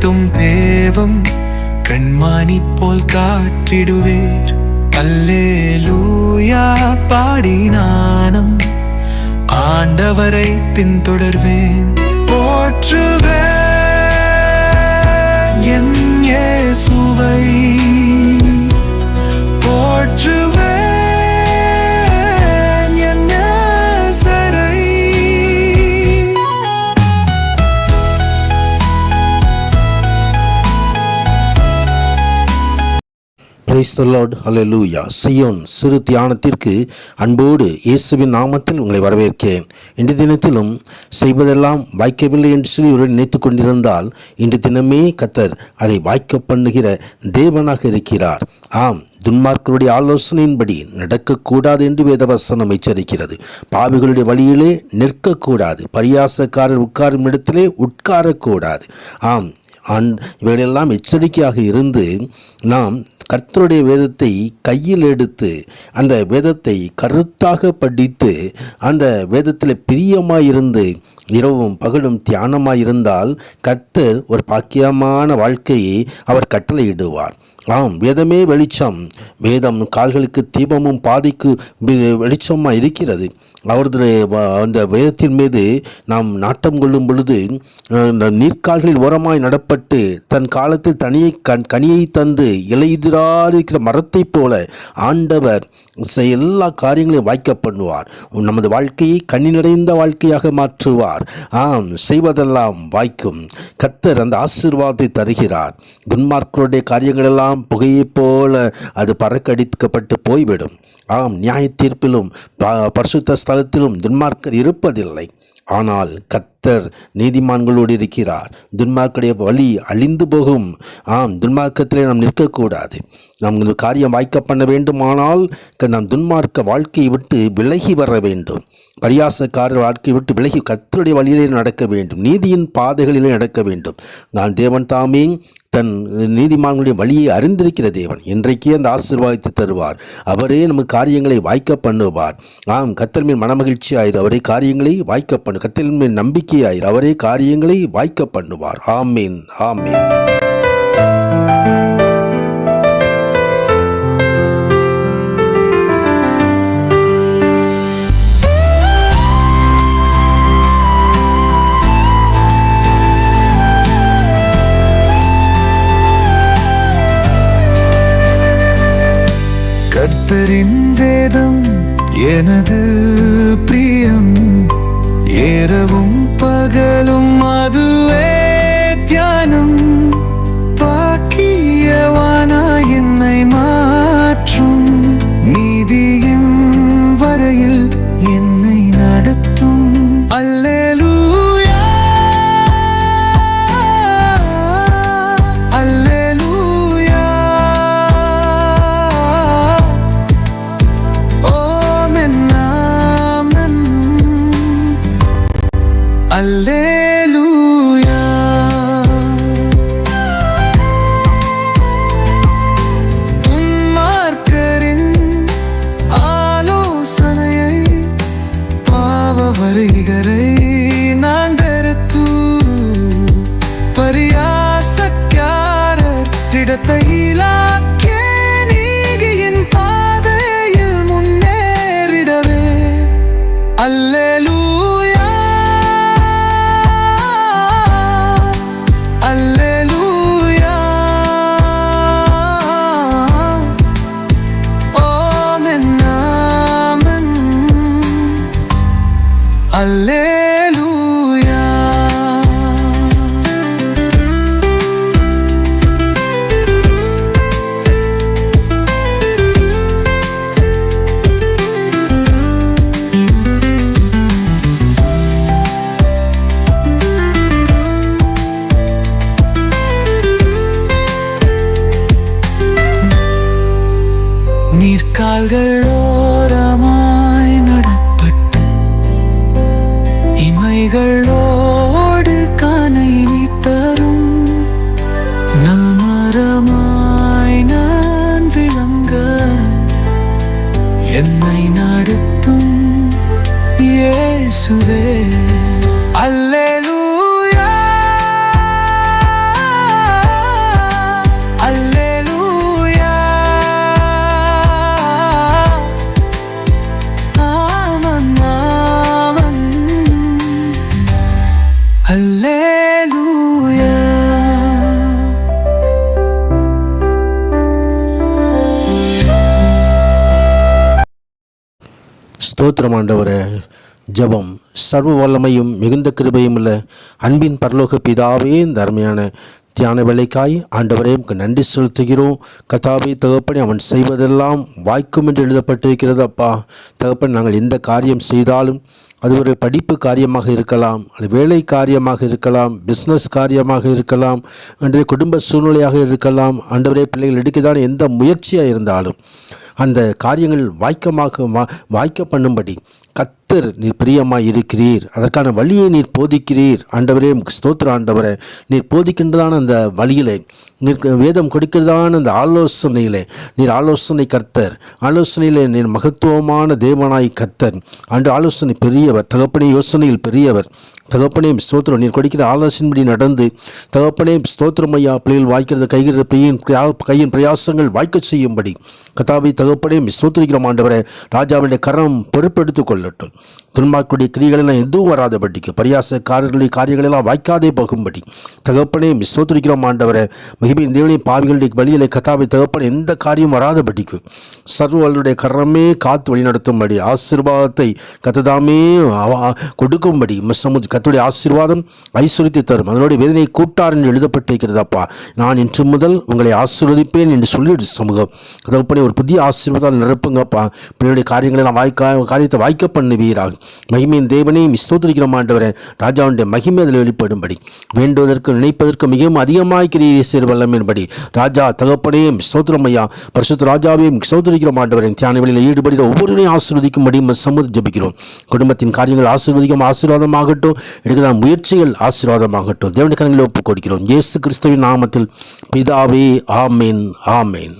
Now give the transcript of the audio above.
நடத்தும் தேவம் கண்மானி போல் காற்றிடுவேர். அல்லேலூயா பாடி நானும் ஆண்டவரை பின்தொடர்வேன். போற்றுவேன் என் சுவை பிரைஸ் த லார்ட் சியோன் சிறு தியானத்திற்கு அன்போடு இயேசுவின் நாமத்தில் உங்களை வரவேற்கிறேன் இன்று தினத்திலும் செய்வதெல்லாம் வாய்க்கவில்லை என்று சொல்லி ஒரு நினைத்துக் கொண்டிருந்தால் இன்று தினமே கத்தர் அதை வாய்க்க பண்ணுகிற தேவனாக இருக்கிறார். ஆம் துன்மார்க்கருடைய ஆலோசனையின்படி நடக்கக்கூடாது என்று வேதவசனம் எச்சரிக்கிறது. பாவிகளுடைய வழியிலே நிற்கக்கூடாது. பரியாசக்காரர் உட்காரும் இடத்திலே உட்காரக்கூடாது. ஆம் அன் இவைகளெல்லாம் எச்சரிக்கையாக இருந்து நாம் கர்த்தருடைய வேதத்தை கையில் எடுத்து அந்த வேதத்தை கருத்தாக படித்து அந்த வேதத்தில் பிரியமாயிருந்து இரவும் பகலும் தியானமாயிருந்தால் கர்த்தர் ஒரு பாக்கியமான வாழ்க்கையை அவர் கட்டளையிடுவார். ஆம் வேதமே வெளிச்சம். வேதம் கால்களுக்கு தீபமும் பாதிக்கு வெளிச்சமாக இருக்கிறது. அவரது வ- அந்த வேதத்தின் மீது நாம் நாட்டம் கொள்ளும் பொழுது இந்த நீர்க்கால்களில் ஓரமாய் நடப்பட்டு தன் காலத்தில் தனியை கண் கனியை தந்து இலையுதிராதிருக்கிற மரத்தைப் போல ஆண்டவர் செ- எல்லா காரியங்களையும் வாய்க்க பண்ணுவார். நமது வாழ்க்கையை கண்ணி நிறைந்த வாழ்க்கையாக மாற்றுவார். ஆம் செய்வதெல்லாம் வாய்க்கும். கத்தர் அந்த ஆசீர்வாதத்தை தருகிறார். துன்மார்க்கருடைய காரியங்களெல்லாம் புகையைப் போல அது பறக்கடிக்கப்பட்டு போய்விடும். ஆம் நியாய தீர்ப்பிலும் ப- பரிசுத்த ஸ்தலத்திலும் துன்மார்க்கர் இருப்பதில்லை. ஆனால் கத்தர் நீதிமான்களோடு இருக்கிறார். துன்மார்க்குடைய வழி அழிந்து போகும். ஆம் துன்மார்க்கத்திலே நாம் நிற்கக்கூடாது. நாம் இந்த காரியம் வாய்க்க பண்ண வேண்டுமானால் க- நாம் துன்மார்க்க வாழ்க்கையை விட்டு விலகி வர வேண்டும். பரியாசக்காரர் வாழ்க்கையை விட்டு விலகி கத்தருடைய வழியிலே நடக்க வேண்டும். நீதியின் பாதைகளிலே நடக்க வேண்டும். நான் தேவன் தாமே தன் நீதிமான்களுடைய வழியை அறிந்திருக்கிற தேவன். இன்றைக்கே அந்த ஆசீர்வாதத்தை தருவார். அவரே நமக்கு காரியங்களை வாய்க்க பண்ணுவார். ஆம் கத்தல் மேல் மனமகிழ்ச்சி ஆயிரு. அவரே காரியங்களை வாய்க்க பண்ணு. கத்தல் மேல் நம்பிக்கை ஆயிரு. அவரே காரியங்களை வாய்க்க பண்ணுவார். ஆமீன் ஆமீன். கத்தரின் வேதம் எனது பிரியம். ஏறவும் பகலும் அதுவே Al நீர்க்கால்கள் ஓரமா ஸ்தோத்திரம் ஆண்டவரே ஜெபம். சர்வ வல்லமையும் மிகுந்த கிருபையும் உள்ள அன்பின் பரலோக பிதாவே இந்த அருமையான தியான வேலைக்காய் ஆண்டவரே உமக்கு நன்றி செலுத்துகிறோம். கதாவை தகப்பனை அவன் செய்வதெல்லாம் வாய்க்கும் என்று எழுதப்பட்டிருக்கிறது அப்பா தகப்பன் நாங்கள் எந்த காரியம் செய்தாலும் அது ஒரு படிப்பு காரியமாக இருக்கலாம் அது வேலை காரியமாக இருக்கலாம் பிஸ்னஸ் காரியமாக இருக்கலாம் அன்றைய குடும்ப சூழ்நிலையாக இருக்கலாம் ஆண்டவரே பிள்ளைகள் எடுக்கதான எந்த முயற்சியாக இருந்தாலும் அந்த காரியங்கள் வாய்க்கமாக வா வாய்க்க பண்ணும்படி கத்தர் நீர் பிரியமாய் இருக்கிறீர். அதற்கான வழியை நீர் போதிக்கிறீர். ஆண்டவரே ஸ்தோத்திர ஆண்டவரே. நீர் போதிக்கின்றதான அந்த வழியிலே நீர் வேதம் கொடுக்கிறதான அந்த ஆலோசனையிலே நீர் ஆலோசனை கர்த்தர். ஆலோசனையிலே நீர் மகத்துவமான தேவனாய் கர்த்தர். அன்று ஆலோசனை பெரியவர் தகப்பனை யோசனையில் பெரியவர். தகப்பனே ஸ்தோத்திரம். நீர் கொடுக்கிற ஆலோசனைப்படி நடந்து தகப்பனே ஸ்தோத்திரம் ஐயா. பிள்ளைகள் வாய்க்கிறது கைகிற பிள்ளையின் கையின் பிரயாசங்கள் வாய்க்க செய்யும்படி கதாவை தகப்பனே ஸ்தோத்திரிக்கிறோம் ஆண்டவரை. ராஜாவுடைய கரம் பொறுப்பெடுத்துக் கொள்ளட்டும். துன்பாக்கூடிய கிரிகளெல்லாம் எதுவும் வராதபடிக்கு பரியாசக்காரர்களுடைய காரியங்களெல்லாம் வாய்க்காதே போகும்படி தகப்பனே ஸ்தோத்திரிக்கிறோம் ஆண்டவரை. மகிமையின் தேவனை பாவிகளுடைய வழியிலே கதாவை தகப்பன் எந்த காரியம் வராதபடிக்கு சர்வர்களுடைய கரமே காத்து வழி நடத்தும்படி ஆசீர்வாதத்தை கத்ததாமே கொடுக்கும்படி மிஸ்டமுத் கத்துடைய ஆசீர்வாதம் ஐஸ்வரித்து தரும். அதனுடைய வேதனை கூட்டார் என்று எழுதப்பட்டிருக்கிறதப்பா. நான் இன்று முதல் உங்களை ஆசீர்வதிப்பேன் என்று சொல்லிடு சமூகம். தகப்பனே ஒரு புதிய ஆசீர்வாதம் நிரப்புங்கப்பா. பிள்ளையுடைய காரியங்களை நான் வாய்க்கா காரியத்தை வாய்க்க பண்ணுவீராக. மகிமையின் தேவனையும் ஸ்தோத்திரிக்கிறோம் ஆண்டவரே. ராஜாவுடைய மகிமை அதில் வெளிப்படும்படி. வேண்டுவதற்கு நினைப்பதற்கு மிகவும் அதிகமாய் கிரியை சேர் வல்லமையின்படி ராஜா தகப்பனையும் ஸ்தோத்திரம் ஐயா. பரிசுத்த ராஜாவையும் ஸ்தோத்திரிக்கிறோம் ஆண்டவரே. தியான வழியில் ஈடுபடுகிற ஒவ்வொருவரையும் ஆசீர்வதிக்கும்படி சமூக ஜபிக்கிறோம். குடும்பத்தின் காரியங்கள் ஆசீர்வதிக்கும் ஆசீர்வாதமாகட்டும். எடுக்கிற முயற்சிகள் ஆசீர்வாதமாகட்டும். தேவனுடைய கரங்களை ஒப்புக் கொடுக்கிறோம் இயேசு கிறிஸ்துவின் நாமத்தில் பிதாவே ஆமேன் ஆமேன்.